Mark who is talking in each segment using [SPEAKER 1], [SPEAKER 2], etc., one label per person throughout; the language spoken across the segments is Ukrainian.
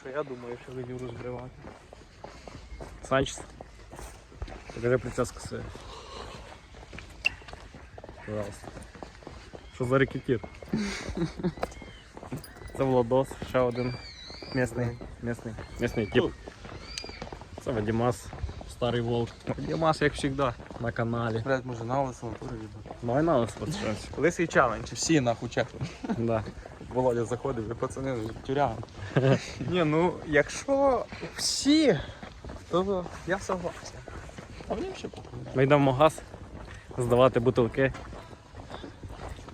[SPEAKER 1] Що я думаю, що видів розбривати.
[SPEAKER 2] Санчес. Покажи прическу свою. Пожалуйста. Що за рекетір? Це Владос, ще один місний, місний, місний тип. Це Вадимас, старий волк
[SPEAKER 1] Дімас, як завжди.
[SPEAKER 2] на каналі.
[SPEAKER 1] Блять, може на лису натурі відео.
[SPEAKER 2] Ну і на щось.
[SPEAKER 1] Лисий челендж, всі нахуй чекали.
[SPEAKER 2] Да.
[SPEAKER 1] Володя заходив і пацани тюряга. Ні, ну якщо всі, то я согласен. А мені ще похуй.
[SPEAKER 2] Ми йдемо в магаз здавати бутилки.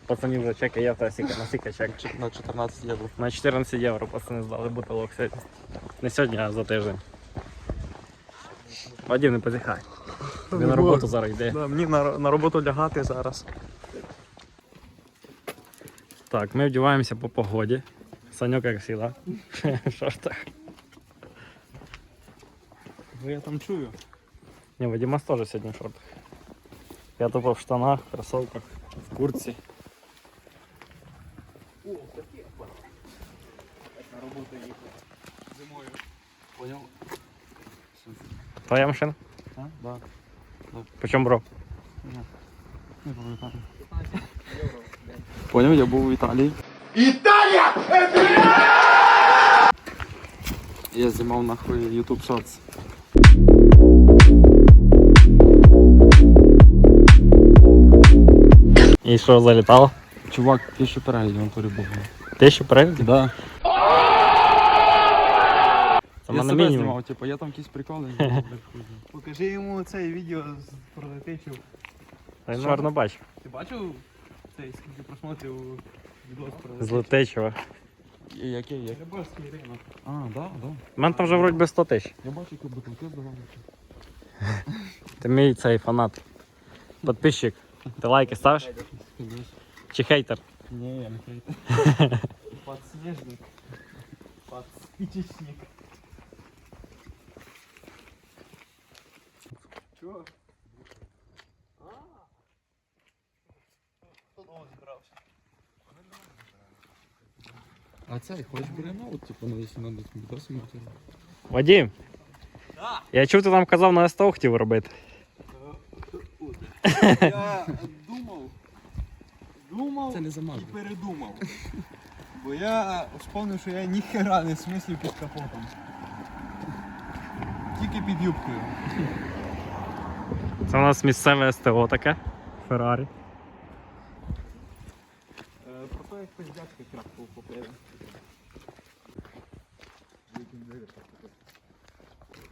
[SPEAKER 2] Пацанів вже чеки є, та сіка на сіка чек.
[SPEAKER 1] На 14 євро.
[SPEAKER 2] На 14 євро пацани здали бутилок сьогодні. Не сьогодні, а за тиждень. Вадим, не позіхай. Тобі на роботу зараз йде.
[SPEAKER 1] Да, мені на, на роботу лягати зараз.
[SPEAKER 2] Так, ми вдіваємося по погоді. Саньок як завжди. В шортах.
[SPEAKER 1] Ну я там чую.
[SPEAKER 2] Ні, Вадимас теж сьогодні в шортах. Я тупо в штанах, в кросовках, в куртці.
[SPEAKER 1] На роботу їхав. Зимою. Поняв?
[SPEAKER 2] Твоя машина?
[SPEAKER 1] А? Да.
[SPEAKER 2] Почем бро?
[SPEAKER 1] Не пам'ятаю. Поняв, я був в Італії. Італія! Я знімав нахуй YouTube Shorts.
[SPEAKER 2] І що залітало?
[SPEAKER 1] Чувак, тисячу переглядів на турі був.
[SPEAKER 2] Тисячу переглядів?
[SPEAKER 1] Да. Я себе
[SPEAKER 2] мінімум.
[SPEAKER 1] знімав, типу, я там якісь приколи.
[SPEAKER 3] Покажи йому це відео з прототипів.
[SPEAKER 2] Я гарно бачу.
[SPEAKER 3] Ти бачив цей скільки просмотрів відос про
[SPEAKER 2] З летечого.
[SPEAKER 1] Яке, як?
[SPEAKER 3] Рибальський ринок.
[SPEAKER 1] А, да, да.
[SPEAKER 2] У мене там вже вроді би 100 тисяч.
[SPEAKER 1] Я бачу, які бутилки здавали.
[SPEAKER 2] Ти мій цей фанат. Подписчик. Ти лайки ставиш? Чи хейтер?
[SPEAKER 1] Ні, я не хейтер.
[SPEAKER 3] Подснежник. Подспичечник. Чого? А
[SPEAKER 1] цей, хочеш бери ноут, типу, ну, якщо надо відоси матеріал.
[SPEAKER 2] Вадим. Я чув, ти там казав на СТО хотів робити.
[SPEAKER 3] Я думав, думав
[SPEAKER 1] Це не
[SPEAKER 3] і передумав. Бо я вспомнив, що я ніхера не смислю під капотом. Тільки під юбкою.
[SPEAKER 2] Це у нас місцеве СТО таке. Феррарі.
[SPEAKER 3] Як крапку купив.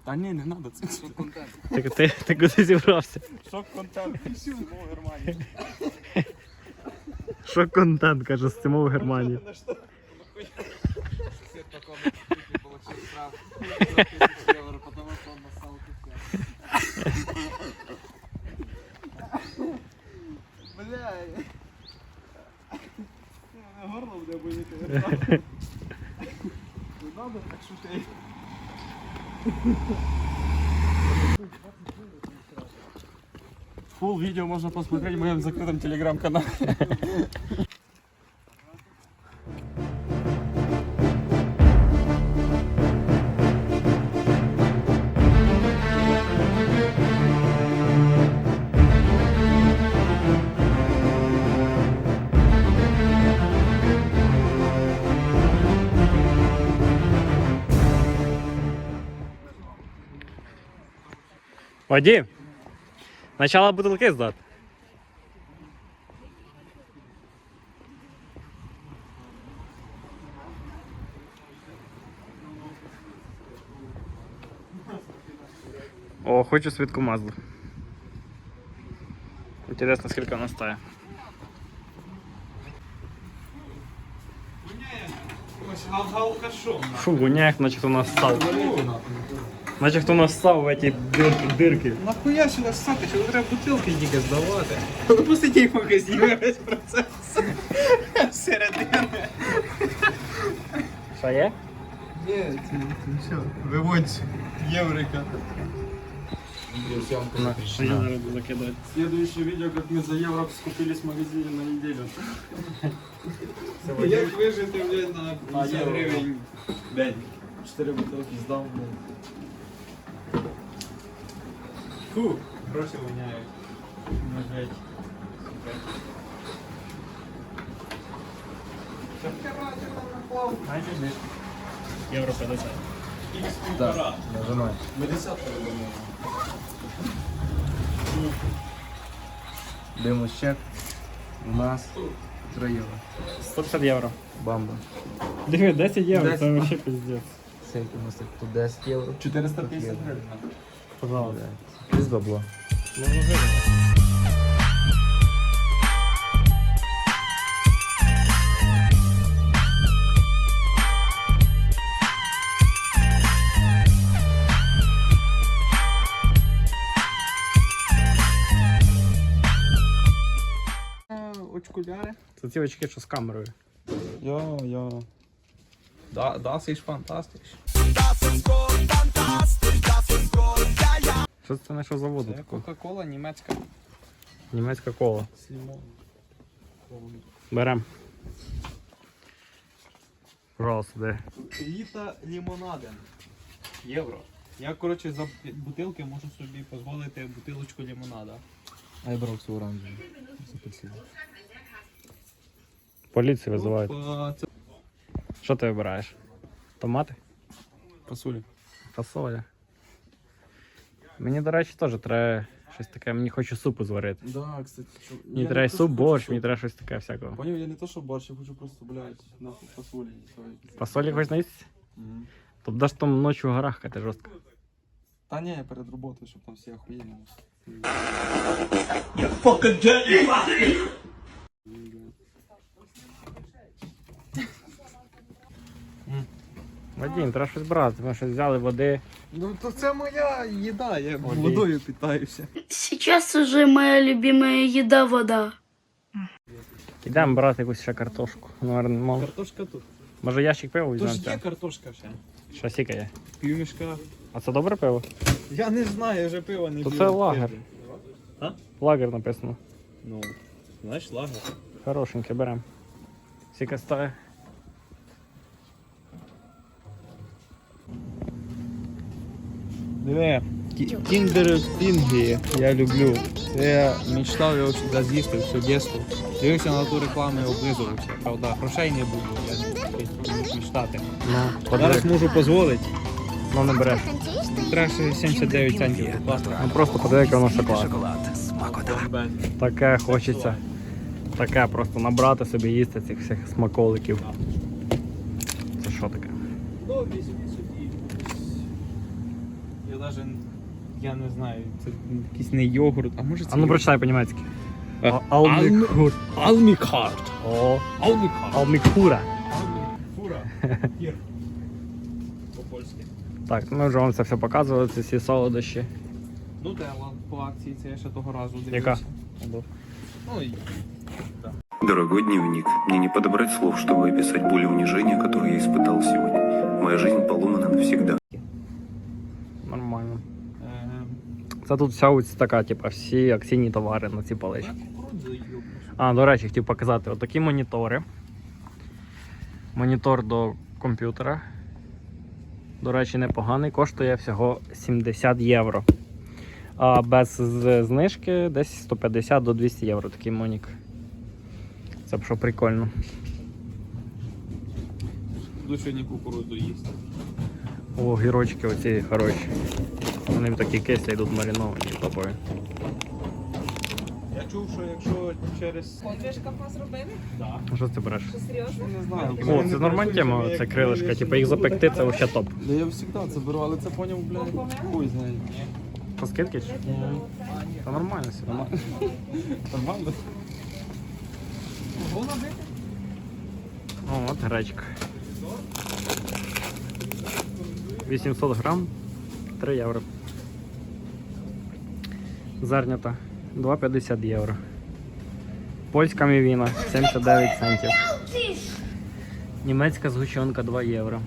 [SPEAKER 1] Та ні, не треба, це що контент.
[SPEAKER 2] Ти, ти, ти куди зібрався?
[SPEAKER 3] Шок контент. Всю в Германії.
[SPEAKER 2] Що контент, каже, з цим в Германії.
[SPEAKER 1] Все такого не получил штраф 100 евро, потому что он нассал
[SPEAKER 3] Бля. Горло буде боліти. Не треба так шутей.
[SPEAKER 1] Фул видео можно посмотреть в моем закрытом телеграм-канале.
[SPEAKER 2] Вадим. Начало бутилки здати. О, хочу свитку Мазду. Интересно, сколько она стоит.
[SPEAKER 3] Ось гал-гал хорошо.
[SPEAKER 2] Фу, воняет, значит у нас ссал. Значит у нас ссал в эти дыр- дырки.
[SPEAKER 3] Нахуя сюди ссати, що треба бутилки тільки здавати. Допустити їх в магазині весь процес. Середини.
[SPEAKER 2] Что є?
[SPEAKER 3] Ні, це все. Виводь єврика.
[SPEAKER 2] Що я зараз буду закидати?
[SPEAKER 1] Следующее видео, как мы за евро скупились в магазине на неделю.
[SPEAKER 3] Як вижити, блядь, на 50
[SPEAKER 1] євро.
[SPEAKER 3] гривень день. Чотири бутилки здав, блядь. Фу, гроші воняють. Мажеть.
[SPEAKER 2] Майже не. Євро 50.
[SPEAKER 3] Так,
[SPEAKER 2] Нажимай.
[SPEAKER 3] Ми десятку робимо.
[SPEAKER 1] Дивимось чек. У нас 3 євро.
[SPEAKER 2] 150 євро.
[SPEAKER 1] Бамба.
[SPEAKER 2] Диви, 10 євро,
[SPEAKER 1] 10.
[SPEAKER 2] це вообще пиздец.
[SPEAKER 1] Скільки у нас тут? Тут 10 євро.
[SPEAKER 3] 450 гривень.
[SPEAKER 2] Пожалуйста.
[SPEAKER 1] Без бабла.
[SPEAKER 2] Ну, ну, Це ці очки, що з камерою.
[SPEAKER 1] Ja, ja.
[SPEAKER 3] Да, das ist fantastisch.
[SPEAKER 2] Що це не що заводу
[SPEAKER 3] Це? Кока-Кола німецька
[SPEAKER 2] Німецька кола. Берем. Пожалуйста, де.
[SPEAKER 3] Літа лімонаден. Євро. Я, коротше, за бутилки можу собі дозволити бутилочку лимонада.
[SPEAKER 1] А я брав цю оранжеву.
[SPEAKER 2] Поліцію визивають. Що ти вибираєш? Томати?
[SPEAKER 3] Пасулі.
[SPEAKER 2] Фасоля. Мені, до речі, теж треба щось таке. Мені хочу супу зварити.
[SPEAKER 4] Да, кстати, що...
[SPEAKER 2] Мені треба суп, борщ, мені треба щось таке всякого.
[SPEAKER 4] Поняв, я не то, що борщ, я хочу просто, блядь, нахуй фасолі.
[SPEAKER 2] Фасолі хоч наїсти?
[SPEAKER 4] Мгм.
[SPEAKER 2] То будеш там ночі в горах кати жорстко.
[SPEAKER 4] Та ні, я перед роботою, щоб там всі охуєнно.
[SPEAKER 2] Вадим, треба щось брати. Ми щось взяли води.
[SPEAKER 3] Ну то це моя їда, я
[SPEAKER 2] Олій.
[SPEAKER 3] водою питаюся.
[SPEAKER 5] Сейчас уже моя любимая еда вода.
[SPEAKER 2] Ідемо брати якусь ще картошку. Наверно, мол-
[SPEAKER 3] Картошка тут.
[SPEAKER 2] Може ящик пива
[SPEAKER 3] Тож
[SPEAKER 2] візьмемо?
[SPEAKER 3] є картошка ще.
[SPEAKER 2] Що сіка є?
[SPEAKER 3] Півмішка.
[SPEAKER 2] А це добре пиво?
[SPEAKER 3] Я не знаю, я вже пива не
[SPEAKER 2] То
[SPEAKER 3] п'ю.
[SPEAKER 2] це лагер.
[SPEAKER 3] А?
[SPEAKER 2] Лагер написано.
[SPEAKER 3] Ну, знаєш, лагер.
[SPEAKER 2] Хорошеньке беремо. Сіка стає.
[SPEAKER 3] Диви, кіндер пінги я люблю. Це я мечтав його завжди з'їсти все дитинство. Дивився на ту рекламу і облизувався. Правда, грошей не було, я не мечтати.
[SPEAKER 2] Ну,
[SPEAKER 3] Зараз можу дозволити.
[SPEAKER 2] Ну не береш.
[SPEAKER 3] Треба 79 центів.
[SPEAKER 2] Ну просто подиви, яке воно шоколад. Таке хочеться. Таке просто набрати собі їсти цих всіх смаколиків. Це що таке?
[SPEAKER 3] навіть, я не знаю, це якийсь не йогурт, а може це
[SPEAKER 2] А ну прочитай по-німецьки.
[SPEAKER 3] А-
[SPEAKER 2] Алмікур.
[SPEAKER 3] Алмікарт.
[SPEAKER 2] О,
[SPEAKER 3] Алмікарт.
[SPEAKER 2] алмікура.
[SPEAKER 3] Фура. Гір. По-польськи.
[SPEAKER 2] Так, ми вже вам це все показували, ці всі солодощі.
[SPEAKER 3] Ну, Дела по акції, це я ще того разу дивився.
[SPEAKER 2] Яка?
[SPEAKER 3] Ну, і
[SPEAKER 6] Дорогой дневник, мне не подобрать слов, чтобы описать боль и унижение, которое я испытал сегодня. Моя жизнь поломана навсегда.
[SPEAKER 2] Це тут вся ось така, типу, всі акційні товари на ці палички. А, до речі, хотів показати отакі монітори. Монітор до комп'ютера. До речі, непоганий, коштує всього 70 євро. А без знижки десь 150 до 200 євро такий монік. Це б що прикольно.
[SPEAKER 3] Буду сьогодні кукурудзу їсти.
[SPEAKER 2] О, гірочки оці хороші. Вони такі кислі йдуть мариновані топові.
[SPEAKER 3] Я чув, що якщо через...
[SPEAKER 7] Подвижка зробили?
[SPEAKER 3] Да.
[SPEAKER 2] А Що ти береш?
[SPEAKER 7] Що серйозно?
[SPEAKER 3] Не знаю.
[SPEAKER 2] О, це нормальна тема, це крилишка. Типу їх запекти, це взагалі топ.
[SPEAKER 4] Да я завжди це беру, але це поняв, блядь, хуй знає.
[SPEAKER 2] По скидки? чи? Та нормально все. Нормально.
[SPEAKER 4] Нормально?
[SPEAKER 2] О, от гречка. 800 грам, 3 євро. Зернята 2,50 євро. Польська мівіна 79 центів. Німецька згущенка 2 євро.